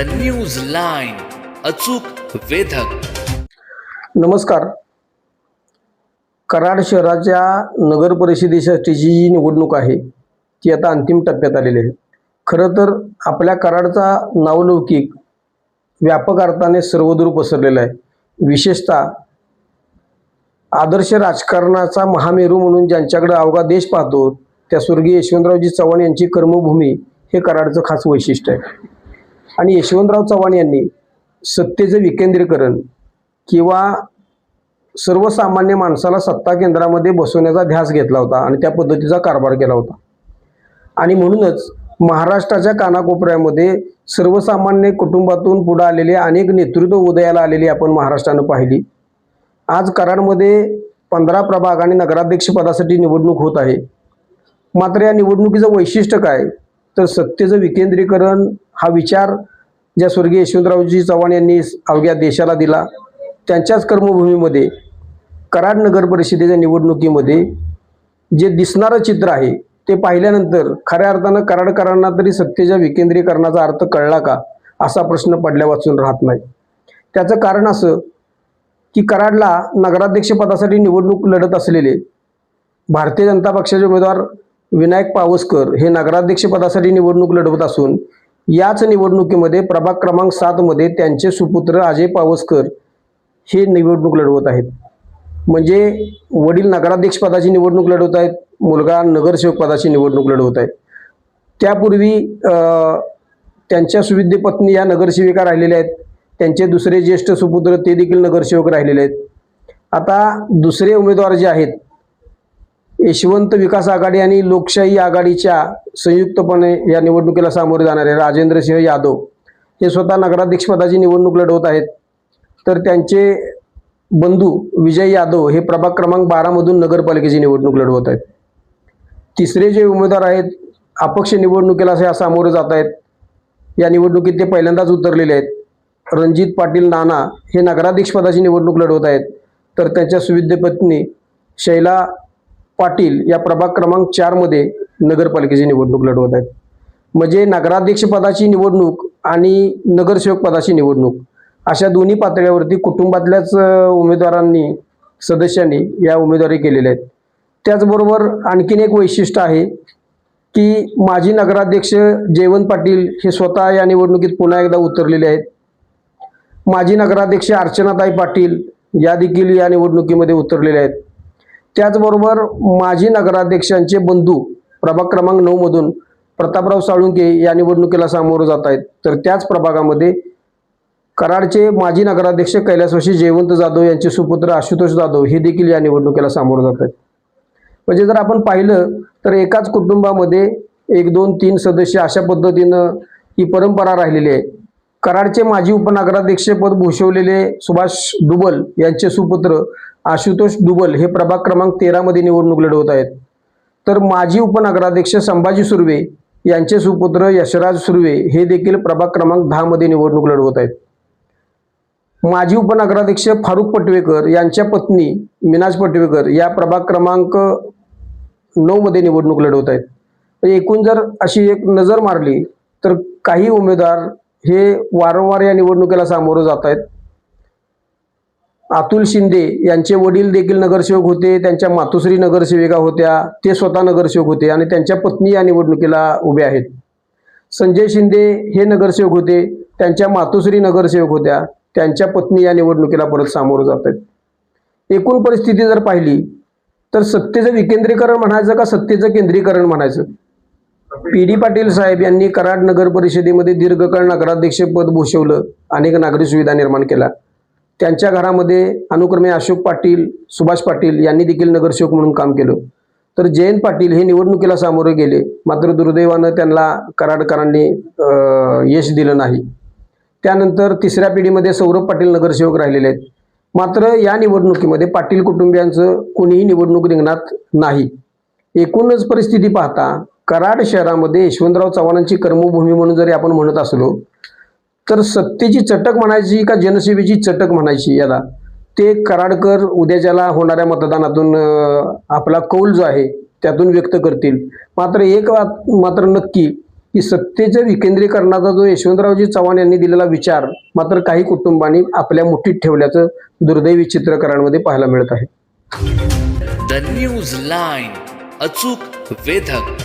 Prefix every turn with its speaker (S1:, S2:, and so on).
S1: The news line अचूक वेधक.
S2: नमस्कार. कराड शहराच्या नगर परिषदेसाठीची जी निवडणूक आहे ती आता अंतिम टप्प्यात आलेली आहे. खरं तर आपल्या कराडचा नावलौकिक व्यापक अर्थाने सर्वदूर पसरलेला आहे. विशेषतः आदर्श राजकारणाचा महामेरू म्हणून ज्यांच्याकडे अवघा देश पाहतो त्या स्वर्गीय यशवंतरावजी चव्हाण यांची कर्मभूमी हे कराडचं खास वैशिष्ट्य आहे. आणि यशवंतराव चव्हाण यांनी सत्तेचं विकेंद्रीकरण किंवा सर्वसामान्य माणसाला सत्ता केंद्रामध्ये बसवण्याचा ध्यास घेतला होता आणि त्या पद्धतीचा कारभार केला होता. आणि म्हणूनच महाराष्ट्राच्या कानाकोपऱ्यामध्ये सर्वसामान्य कुटुंबातून पुढे आलेले अनेक नेतृत्व उदयाला आलेली आपण महाराष्ट्रानं पाहिली. आज कराडमध्ये पंधरा प्रभाग आणि नगराध्यक्षपदासाठी निवडणूक होत आहे. मात्र या निवडणुकीचं वैशिष्ट्य काय? तर सत्तेचं विकेंद्रीकरण हा विचार ज्या स्वर्गीय यशवंतरावजी चव्हाण यांनी अवघ्या देशाला दिला त्यांच्याच कर्मभूमीमध्ये कराड नगर परिषदेच्या निवडणुकीमध्ये जे दिसणारं चित्र आहे ते पाहिल्यानंतर खऱ्या अर्थानं कराडकरांना तरी सत्तेच्या विकेंद्रीकरणाचा अर्थ कळला का असा प्रश्न पडल्या वाचून राहत नाही. त्याचं कारण असं की कराडला नगराध्यक्षपदासाठी निवडणूक लढत असलेले भारतीय जनता पक्षाचे उमेदवार विनायक पावसकर हे नगराध्यक्षपदासाठी निवडणूक लढवत असून याच निवडणुकीमध्ये प्रभाग क्रमांक सातमध्ये त्यांचे सुपुत्र अजय पावसकर हे निवडणूक लढवत आहेत. म्हणजे वडील नगराध्यक्षपदाची निवडणूक लढवत आहेत मुलगा नगरसेवक पदाची निवडणूक लढवत आहेत. त्यापूर्वी त्यांच्या सुविद्य पत्नी या नगरसेविका राहिलेल्या आहेत. त्यांचे दुसरे ज्येष्ठ सुपुत्र ते देखील नगरसेवक राहिलेले आहेत. आता दुसरे उमेदवार जे आहेत यशवंत विकास आघाडी आणि लोकशाही आघाडीच्या संयुक्तपणे या निवडणुकीला सामोरे जाणारे राजेंद्रसिंह यादव हे स्वतः नगराध्यक्षपदाची निवडणूक लढवत आहेत. तर त्यांचे बंधू विजय यादव हे प्रभाग क्रमांक बारामधून नगरपालिकेची निवडणूक लढवत आहेत. तिसरे जे उमेदवार आहेत अपक्ष निवडणुकीला ह्या सामोरे जात आहेत. या निवडणुकीत ते पहिल्यांदाच उतरलेले आहेत. रणजित पाटील नाना हे नगराध्यक्षपदाची निवडणूक लढवत आहेत. तर त्यांच्या सुविद्य पत्नी शैला पाटील या प्रभाग क्रमांक चारमध्ये नगरपालिकेची निवडणूक लढवत आहेत. म्हणजे नगराध्यक्षपदाची निवडणूक आणि नगरसेवक पदाची निवडणूक अशा दोन्ही पातळ्यावरती कुटुंबातल्याच उमेदवारांनी सदस्यांनी या उमेदवारी केलेल्या आहेत. त्याचबरोबर आणखीन एक वैशिष्ट्य आहे की माजी नगराध्यक्ष जयवंत पाटील हे स्वतः या निवडणुकीत पुन्हा एकदा उतरलेले आहेत. माजी नगराध्यक्ष अर्चनाताई पाटील या देखील या निवडणुकीमध्ये उतरलेल्या आहेत. त्याचबरोबर माजी नगराध्यक्षांचे बंधू प्रभाग क्रमांक नऊमधून प्रतापराव साळुंके या निवडणुकीला सामोरं जात आहेत. तर त्याच प्रभागामध्ये कराडचे माजी नगराध्यक्ष कैलासवासी जयवंत जाधव यांचे सुपुत्र आशुतोष जाधव हे देखील या निवडणुकीला सामोरं जात आहेत. म्हणजे जर आपण पाहिलं तर एकाच कुटुंबामध्ये एक दोन तीन सदस्य अशा पद्धतीनं ही परंपरा राहिलेली आहे. कराडचे माजी उपनगराध्यक्षपद भूषवलेले सुभाष दुबल यांचे सुपुत्र आशुतोष दुबल हे प्रभाग क्रमांक तेरामध्ये निवडणूक लढवत आहेत. तर माजी उपनगराध्यक्ष संभाजी सुर्वे यांचे सुपुत्र यशराज सुर्वे हे देखील प्रभाग क्रमांक दहामध्ये निवडणूक लढवत आहेत. माजी उपनगराध्यक्ष फारुख पटवेकर यांच्या पत्नी मिनाज पटवेकर या प्रभाग क्रमांक नऊमध्ये निवडणूक लढवत आहेत. एकूण जर अशी एक नजर मारली तर काही उमेदवार हे वारंवार या निवडणुकीला सामोरं जात आहेत. अतुल शिंदे यांचे वडील देखील नगरसेवक होते त्यांच्या मातोश्री नगरसेविका होत्या ते स्वतः नगरसेवक होते आणि त्यांच्या पत्नी या निवडणुकीला उभे आहेत. संजय शिंदे हे नगरसेवक होते त्यांच्या मातोश्री नगरसेवक होत्या त्यांच्या पत्नी या निवडणुकीला परत सामोरं जात आहेत. एकूण परिस्थिती जर पाहिली तर सत्तेचं विकेंद्रीकरण म्हणायचं का सत्तेचं केंद्रीकरण म्हणायचं? पी डी पाटील साहेब यांनी कराड नगर परिषदेमध्ये दीर्घकाळ नगराध्यक्षपद भूषवलं अनेक नागरी सुविधा निर्माण केल्या. त्यांच्या घरामध्ये अनुक्रमे अशोक पाटील सुभाष पाटील यांनी देखील नगरसेवक म्हणून काम केलं. तर जयंत पाटील हे निवडणुकीला सामोरे गेले मात्र दुर्दैवानं त्यांना कराडकरांनी यश दिलं नाही. त्यानंतर तिसऱ्या पिढीमध्ये सौरभ पाटील नगरसेवक राहिलेले आहेत. मात्र या निवडणुकीमध्ये पाटील कुटुंबियांचं कोणीही निवडणूक रिंगणात नाही. एकूणच परिस्थिती पाहता कराड शहरामध्ये यशवंतराव चव्हाणांची कर्मभूमी म्हणून जरी आपण म्हणत असलो तर सत्तेची चटक म्हणायची का जनसेवेची चटक म्हणायची याला? ते कराडकर उद्याच्याला होणाऱ्या मतदानातून आपला कौल जो आहे त्यातून व्यक्त करतील. मात्र एक मात्र नक्की की सत्तेच्या विकेंद्रीकरणाचा जो यशवंतरावजी चव्हाण यांनी दिलेला विचार मात्र काही कुटुंबांनी आपल्या मुठीत ठेवल्याचं दुर्दैवी चित्र कराडमध्ये पाहायला मिळत आहे.
S1: द न्यूज लाईन अचूक वेधक.